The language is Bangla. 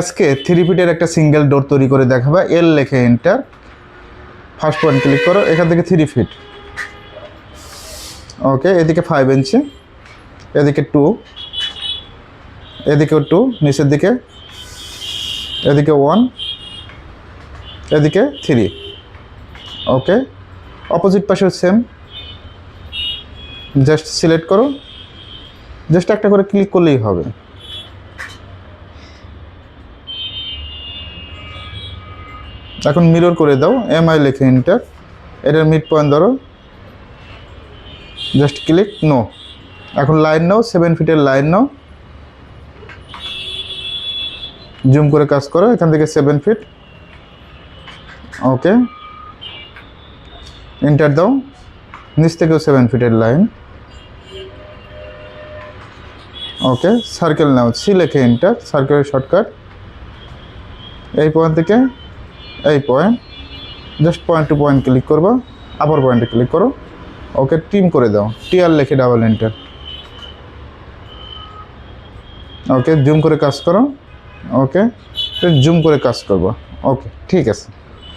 আজকে থ্রি ফিটের একটা সিঙ্গেল ডোর তৈরি করে দেখাবা। এল লেখে এন্টার ফার্স্ট পয়েন্ট ক্লিক করো, এখান থেকে থ্রি ফিট ওকে এদিকে ফাইভ ইঞ্চি এদিকে টু এদিকে টু নিচের দিকে, এদিকে ওয়ান এদিকে থ্রি ওকে অপোজিট পাশেও সেম জাস্ট সিলেক্ট করো। জাস্ট একটা করে ক্লিক করলেই হবে। এখন মিরর করে দাও এম আই লেখে এন্টার এটার মিড পয়েন্ট ধরো জাস্ট ক্লিক নো এখন লাইন নাও সেভেন ফিটের লাইন নাও জুম করে কাজ করো, এখান থেকে সেভেন ফিট ওকে এন্টার দাও, নিচ থেকেও সেভেন ফিটের লাইন ওকে সার্কেল নাও সি লেখে এন্টার সার্কেলের শর্টকাট এই পয়েন্ট থেকে এই point just point to point click করব আপার পয়েন্টে ক্লিক করো ওকে টিম করে দাও টিআর লেখে ডাবল এন্টার ওকে জুম করে কাজ করো ওকে জুম করে কাজ করব ওকে ঠিক আছে।